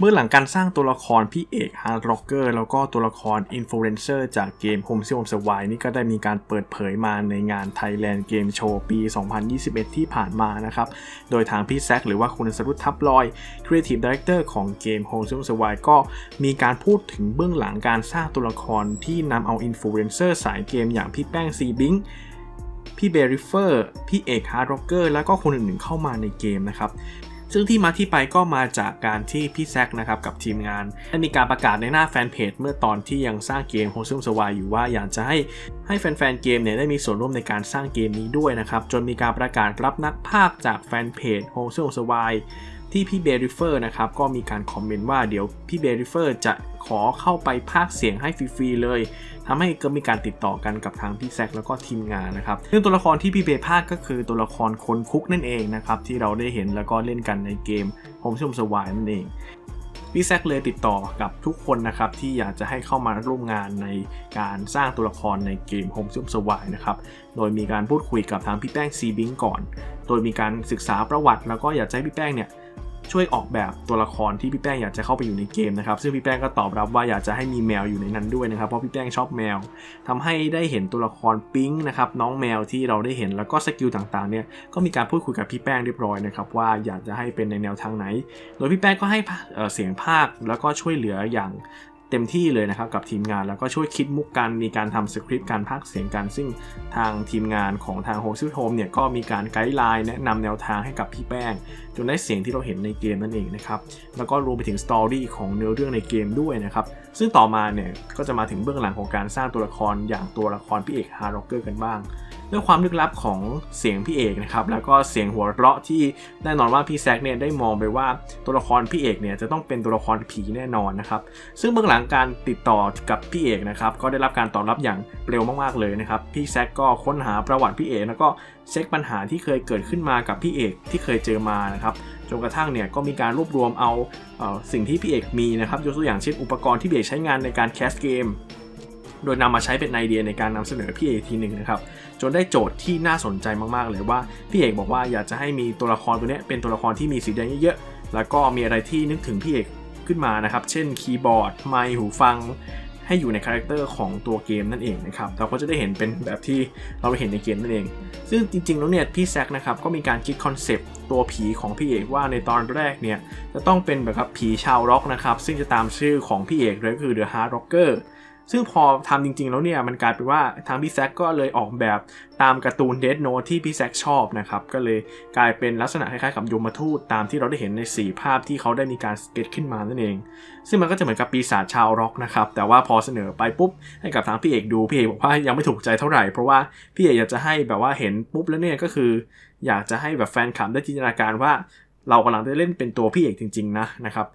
เมื่อหลังการสร้างตัวละครพี่เอกฮาร์ดร็อกเกอร์แล้วก็ตัวละครอินฟลูเอนเซอร์จากเกม Home s ซ Home Survive นี่ก็ได้มีการเปิดเผยมาในงาน Thailand Game Show ปี 2021 ที่ผ่านมานะครับ โดยทางพี่แซคหรือว่าคุณสรุตทับลอย Creative Director ของเกม Home s ซ Home Survive ก็มีการพูดถึงเบื้องหลังการสร้างตัวละครที่นำเอาอินฟลูเอนเซอร์สายเกมอย่างพี่แป้งซีบิงพี่เบริเฟอร์ พี่เอกฮาร์ดร็อกเกอร์ แล้วก็คนอื่นๆเข้ามาในเกมนะครับ ซึ่งที่มาที่ไปก็มาจากการที่พี่แซกนะครับกับทีมงานได้มีการประกาศในหน้าแฟนเพจเมื่อตอนที่ยังสร้างเกมโฮซึมสวายอยู่ว่าอยากจะให้ให้แฟนๆเกมเนี่ยได้มีส่วนร่วมในการสร้างเกมนี้ด้วยนะครับจนมีการประกาศรับนักภาคจากแฟนเพจโฮซึมสวาย ที่พี่เบริเฟอร์นะครับก็มีการคอมเมนต์ว่าเดี๋ยวพี่เบริเฟอร์จะขอเข้าไปภาคเสียงให้ฟรีๆเลยทำให้ก็มีการติดต่อกันกับทางพี่แซกแล้วก็ทีมงานนะครับซึ่งตัวละครที่พี่เบภาคก็คือตัวละครคนคุกนั่นเองนะครับที่เราได้เห็นแล้วก็เล่นกันในเกมโฮมชมสวายนั่นเองพี่แซกเลยติดต่อกับทุกคนนะครับที่อยากจะให้เข้ามาร่วมงานในการสร้างตัวละครในเกมโฮมชุ่มสวายนะครับ โดยมีการพูดคุยกับทางพี่แป้งซีบิงก่อน โดยมีการศึกษาประวัติ แล้วก็อยากให้พี่แป้งเนี่ย ช่วยออกแบบตัวละครที่พี่แป้งอยากจะเข้าไปอยู่ในเกมนะครับ ซึ่งพี่แป้งก็ตอบรับว่าอยากจะให้มีแมวอยู่ในนั้นด้วยนะครับ เพราะพี่แป้งชอบแมวทำให้ได้เห็นตัวละครปิ๊งนะครับน้องแมวที่เราได้เห็นแล้วก็สกิลต่างๆเนี่ยก็มีการพูดคุยกับพี่แป้งเรียบร้อยนะครับว่าอยากจะให้เป็นในแนวทางไหน โดยพี่แป้งก็ให้เสียงภาคแล้วก็ช่วยเหลืออย่าง เต็มที่เลยนะครับกับทีมงานแล้วก็ช่วยคิดมุกกันมีการทำสคริปต์การพากเสียงกัน ซึ่งทางทีมงานของทางโฮซิโฮมเนี่ยก็มีการไกด์ไลน์แนะนำแนวทางให้กับพี่แป้ง จนได้เสียงที่เราเห็นในเกมนั่นเองนะครับแล้วก็รวมไปถึงสตอรี่ของเนื้อเรื่องในเกมด้วยนะครับซึ่งต่อมาเนี่ยก็จะมาถึงเบื้องหลังของการสร้างตัวละครอย่างตัวละครพี่เอกฮาร์ร็อกเกอร์กันบ้าง ด้วยความลึกลับของเสียงพี่เอกนะครับแล้วก็เสียงหัวเราะที่แน่นอนว่าพี่แซกเนี่ยได้มองไปว่าตัวละครพี่เอกเนี่ยจะต้องเป็นตัวละครผีแน่นอนนะครับซึ่งเบื้องหลังการติดต่อกับพี่เอกนะครับก็ได้รับการตอบรับอย่างเร็วมากๆเลยนะครับพี่แซกก็ค้นหาประวัติพี่เอกแล้วก็เช็คปัญหาที่เคยเกิดขึ้นมากับพี่เอกที่เคยเจอมานะครับจนกระทั่งเนี่ยก็มีการรวบรวมเอาเาสิ่งที่พี่เอกมีนะครับยกตัวอย่างเช่นอุปกรณ์ที่พี่เอกใช้งานในการแคสเกม โดยนำมาใช้เป็นไอเดียในการนำเสนอพี่เอกทีหนึ่งนะครับจนได้โจทย์ที่น่าสนใจมากๆเลยว่าพี่เอกบอกว่าอยากจะให้มีตัวละครตัวนี้เป็นตัวละครที่มีสีแดงเยอะๆแล้วก็มีอะไรที่นึกถึงพี่เอกขึ้นมานะครับ เช่นคีย์บอร์ดไมค์หูฟัง ให้อยู่ในคาแรคเตอร์ของตัวเกมนั่นเองนะครับ เราก็จะได้เห็นเป็นแบบที่เราเห็นในเกมนั่นเอง ซึ่งจริงๆแล้วเนี่ยพี่แซกนะครับก็มีการคิดคอนเซปต์ตัวผีของพี่เอกว่าในตอนแรกเนี่ยจะต้องเป็นแบบครับผีชาวร็อกนะครับ ซึ่งจะตามชื่อของพี่เอกเลยคือ The Hard Rocker ซึ่งพอทำจริงๆแล้วเนี่ยมันกลายเป็นว่าทางพี่แซกก็เลยออกแบบตามการ์ตูนเดดโนที่พี่แซกชอบนะครับ ก็เลยกลายเป็นลักษณะคล้ายๆกับยมทูตตามที่เราได้เห็นใน 4 ภาพที่เขาได้มีการสเก็ตขึ้นมานั่นเอง ซึ่งมันก็จะเหมือนกับปีศาจชาวร็อกนะครับ แต่ว่าพอเสนอไปปุ๊บให้กับทางพี่เอกดูพี่เอกบอกว่ายังไม่ถูกใจเท่าไหร่ เพราะว่าพี่เอกอยากจะให้แบบว่าเห็นปุ๊บแล้วเนี่ยก็คือ อยากจะให้แบบแฟนคลับได้จินตนาการว่า เรากำลังได้เล่นเป็นตัวพี่เอกจริง ๆนะนะครับ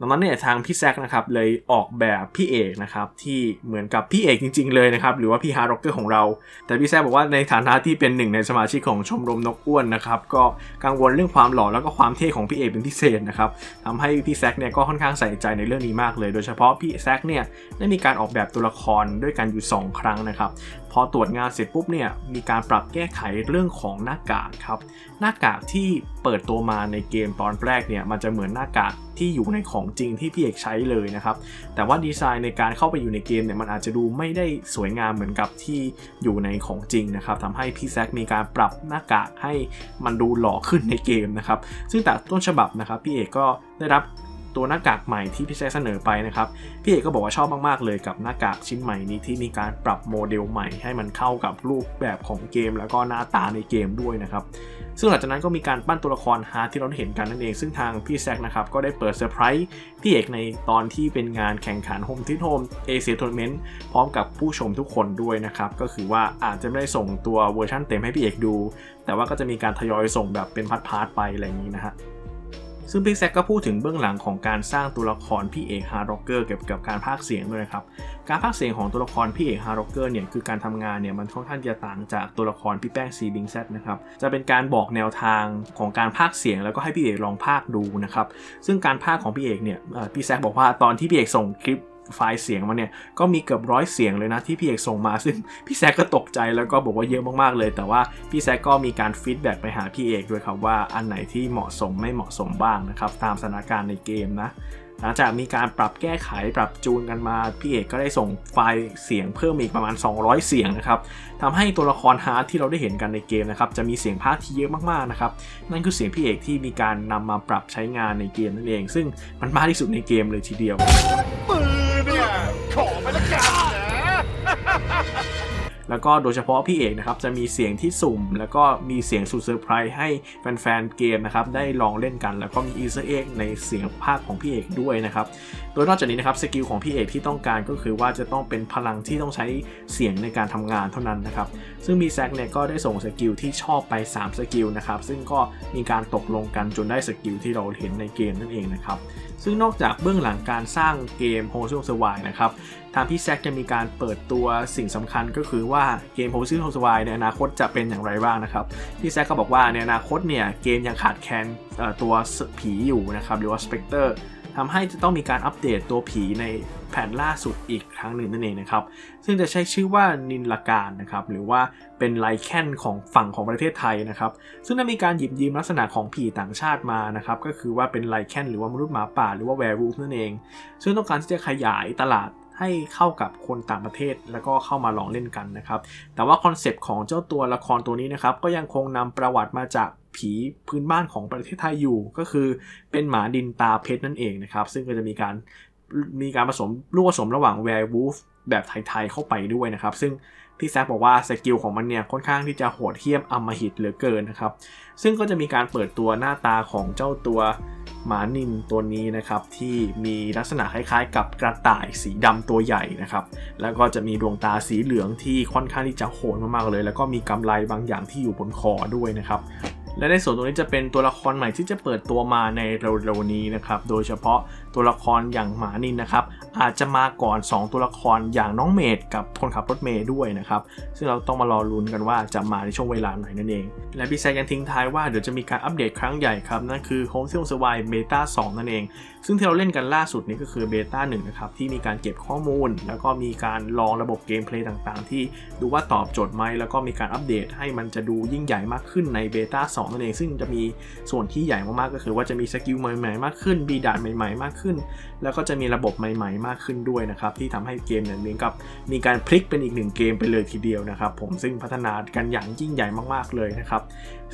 ดังนั้นเนี่ยทางพี่แซกนะครับเลยออกแบบพี่เอกนะครับที่เหมือนกับพี่เอกจริง ๆ เลยนะครับหรือว่าพี่ฮาร์ร็อกเกอร์ของเรา แต่พี่แซกบอกว่าในฐานะที่เป็นหนึ่งในสมาชิกของชมรมนกอ้วนนะครับก็กังวลเรื่องความหล่อแล้วก็ความเท่ของพี่เอกเป็นพิเศษนะครับทำให้พี่แซกเนี่ยก็ค่อนข้างใส่ใจในเรื่องนี้มากเลย โดยเฉพาะพี่แซกเนี่ยได้มีการออกแบบตัวละครด้วยกันอยู่ 2 ครั้งนะครับพอตรวจงานเสร็จปุ๊บเนี่ยมีการปรับแก้ไขเรื่องของหน้ากากครับหน้ากากที่เปิดตัวมาในเกมตอนแรกเนี่ยมันจะเหมือนหน้ากากที่อยู่ในของจริงที่พี่เอกใช้เลยนะครับ แต่ว่าดีไซน์ในการเข้าไปอยู่ในเกมเนี่ยมันอาจจะดูไม่ได้สวยงามเหมือนกับที่อยู่ในของจริงนะครับทำให้พี่แซกมีการปรับหน้ากากให้มันดูหล่อขึ้นในเกมนะครับ ซึ่งแต่ต้นฉบับนะครับพี่เอกก็ได้รับ ตัวหน้ากากใหม่ที่พี่แซกเสนอไปนะครับ พี่เอกก็บอกว่าชอบมากๆเลยกับหน้ากากชิ้นใหม่นี้ที่มีการปรับโมเดลใหม่ให้มันเข้ากับรูปแบบของเกม แล้วก็หน้าตาในเกมด้วยนะครับซึ่งหลังจากนั้นก็มีการปั้นตัวละครฮาร์ดที่เราได้เห็นกันนั่นเอง ซึ่งทางพี่แซกนะครับ ก็ได้เปิดเซอร์ไพรส์พี่เอกในตอนที่เป็นงานแข่งขันโฮมทิทโฮมเอเชียทัวร์นาเมนต์พร้อมกับผู้ชมทุกคนด้วยนะครับ ก็คือว่าอาจจะไม่ได้ส่งตัวเวอร์ชันเต็มให้พี่เอกดู แต่ว่าก็จะมีการทยอยส่งแบบเป็นพาร์ทๆไปอะไรอย่างนี้นะฮะ ซึ่งพี่แซกก็พูดถึงเบื้องหลังของการสร้างตัวละครพี่เอกฮาร์ร็อกเกอร์เกี่ยวกับการพากเสียงด้วยนะครับ การพากเสียงของตัวละครพี่เอกฮาร์ร็อกเกอร์เนี่ยคือการทำงานเนี่ยมันค่อนข้างจะต่างจากตัวละครพี่แป้งซีบิงแซตนะครับ จะเป็นการบอกแนวทางของการพากเสียงแล้วก็ให้พี่เอกลองพากดูนะครับ ซึ่งการพากของพี่เอกเนี่ยพี่แซกบอกว่าตอนที่พี่เอกส่งคลิป ไฟล์เสียงมาเนี่ยก็มีเกือบร้อยเสียงเลยนะที่พี่เอกส่งมาซึ่งพี่แซกก็ตกใจแล้วก็บอกว่าเยอะมากๆเลย แต่ว่าพี่แซกก็มีการฟีดแบ็กไปหาพี่เอกด้วยครับว่าอันไหนที่เหมาะสมไม่เหมาะสมบ้างนะครับตามสถานการณ์ในเกมนะหลังจากมีการปรับแก้ไขปรับจูนกันมาพี่เอกก็ได้ส่งไฟล์เสียงเพิ่มอีกประมาณ 200 เสียงนะครับทำให้ตัวละครฮาร์ดที่เราได้เห็นกันในเกมนะครับจะมีเสียงพากย์ที่เยอะมากๆนะครับนั่นคือเสียงพี่เอกที่มีการนำมาปรับใช้งานในเกมนั่นเอง ซึ่งมันมากที่สุดในเกมเลยทีเดียว แล้วก็โดยเฉพาะพี่เอกนะครับจะมีเสียงที่สุ่ม แล้วก็มีเสียงสุดเซอร์ไพรส์ให้แฟนๆเกมนะครับได้ลองเล่นกัน แล้วก็มีอีสเอ็กในเสียงภาคของพี่เอกด้วยนะครับโดยนอกจากนี้นะครับสกิลของพี่เอกที่ต้องการก็คือว่าจะต้องเป็นพลังที่ต้องใช้เสียงในการทำงานเท่านั้นนะครับซึ่งมีแซกเนี่ยก็ได้ส่งสกิลที่ชอบไป 3 สกิลนะครับซึ่งก็มีการตกลงกันจนได้สกิลที่เราเห็นในเกมนั่นเองนะครับซึ่งนอกจากเบื้องหลังการสร้างเกม h o s e of Swine นะครับทางพี่แซกจะมีการเปิดตัวสิ่งสำคัญก็คือว่าเกม h o s e of Swine ในอนาคตจะเป็นอย่างไรบ้างนะครับพี่แซกก็บอกว่าในอนาคตเนี่ยเกมยังขาดแคลนตัวผีอยู่นะครับหรือว่า Spectre ทำให้จะต้องมีการอัปเดตตัวผีในแผนล่าสุดอีกครั้งหนึ่งนั่นเองนะครับ ซึ่งจะใช้ชื่อว่านินลาการนะครับ หรือว่าเป็นไลแคนของฝั่งของประเทศไทยนะครับ ซึ่งได้มีการหยิบยืมลักษณะของผีต่างชาติมานะครับ ก็คือว่าเป็นไลแคนหรือว่ามนุษย์หมาป่าหรือว่าแวร์วูฟนั่นเอง ซึ่งต้องการที่จะขยายตลาด ให้เข้ากับคนต่างประเทศ แล้วก็เข้ามาลองเล่นกันนะครับ แต่ว่าคอนเซปต์ของเจ้าตัวละครตัวนี้นะครับก็ยังคงนำประวัติมาจากผีพื้นบ้านของประเทศไทยอยู่ ก็คือเป็นหมาดินตาเพชรนั่นเองนะครับ ซึ่งก็จะมีการมีการผสมลูกผสมระหว่างแวร์วูฟแบบไทยๆเข้าไปด้วยนะครับ ซึ่ง พี่แซกบอกว่าสกิลของมันเนี่ยค่อนข้างที่จะโหดเหี้ยมอมหิตเหลือเกินนะครับ ซึ่งก็จะมีการเปิดตัวหน้าตาของเจ้าตัวหมานินตัวนี้นะครับที่มีลักษณะคล้ายๆ กับกระต่ายสีดำตัวใหญ่นะครับแล้วก็จะมีดวงตาสีเหลืองที่ค่อนข้างที่จะโหดมากๆเลย แล้วก็มีกำไลบางอย่างที่อยู่บนคอด้วยนะครับและในส่วนตรงนี้จะเป็นตัวละครใหม่ที่จะเปิดตัวมาในเร็วๆนี้นะครับ โดยเฉพาะตัวละครอย่างหมานินนะครับ อาจจะมาก่อน 2 ตัวละครอย่างน้องเมดกับคนขับรถเมย์ด้วยนะครับ ซึ่งเราต้องมารอลุ้นกันว่าจะมาในช่วงเวลาไหนนั่นเอง และพี่แซกยังทิ้งท้ายว่าเดี๋ยวจะมีการอัปเดตครั้งใหญ่ครับ นั่นคือ Home Zero Survive Beta 2 นั่นเอง ซึ่งที่เราเล่นกันล่าสุดนี้ก็คือเบต้า1นะครับที่มีการเก็บข้อมูล แล้วก็มีการลองระบบเกมเพลย์ต่างๆ ที่ดูว่าตอบโจทย์ไหมแล้วก็มีการอัปเดตให้มันจะดูยิ่งใหญ่มากขึ้นในเบต้า2นั่นเองซึ่งจะมีส่วนที่ใหญ่มากๆก็คือว่าจะมีสกิลใหม่ๆมากขึ้นบีดาดใหม่ๆมากขึ้น แล้วก็จะมีระบบใหม่ๆ มากขึ้นด้วยนะครับที่ทำให้เกมเนี่ยเหมือนกับมีการพลิกเป็นอีกหนึ่งเกมไปเลยทีเดียวนะครับผมซึ่งพัฒนากันอย่างยิ่งใหญ่มากๆเลยนะครับ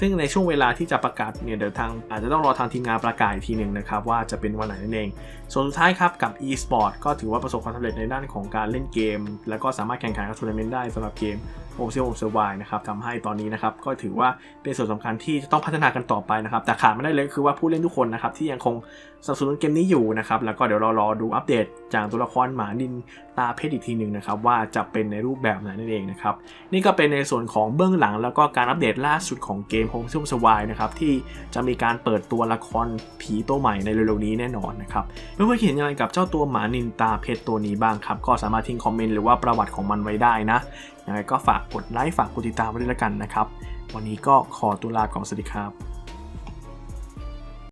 ซึ่งในช่วงเวลาที่จะประกาศเนี่ยเดี๋ยวทางอาจจะต้องรอทางทีมงานประกาศอีกทีหนึ่งนะครับว่าจะเป็นวันไหนนั่นเอง ส่วนสุดท้ายครับกับ e-sport ก็ถือว่าประสบความสำเร็จในด้านของการเล่นเกม แล้วก็สามารถแข่งขันกับทัวร์นาเมนต์ได้สำหรับเกมโอเซียโอเซอร์ไวนะครับทำให้ตอนนี้นะครับก็ถือว่าเป็นส่วนสำคัญที่จะต้องพัฒนากันต่อไปนะครับแต่ขาดไม่ได้เลยคือว่าผู้เล่นทุกคนนะครับที่ยังคงสนับสนุนเกมนี้อยู่นะครับแล้วก็เดี๋ยวเรารอดูอัปเดต จากตัวละครหมาดินตาเพชรอีกทีหนึ่งนะครับว่าจะเป็นในรูปแบบไหนนั่นเองนะครับนี่ก็เป็นในส่วนของเบื้องหลังแล้วก็การอัปเดตล่าสุดของเกม Home s w s w i นะครับที่จะมีการเปิดตัวละครผีตัวใหม่ในเร็วๆนี้แน่นอนนะครับเพื่อนๆคิดเห็นยังไงกับเจ้าตัวหมานินตาเพชรตัวนี้บ้างครับก็สามารถทิ้งคอมเมนต์หรือว่าประวัติของมันไว้ได้นะยังไงก็ฝากกดไลค์ฝากกดติดตามไว้ด้วยละกันนะครับวันนี้ก็ขอตัวลาก่อนสวัสดีครับ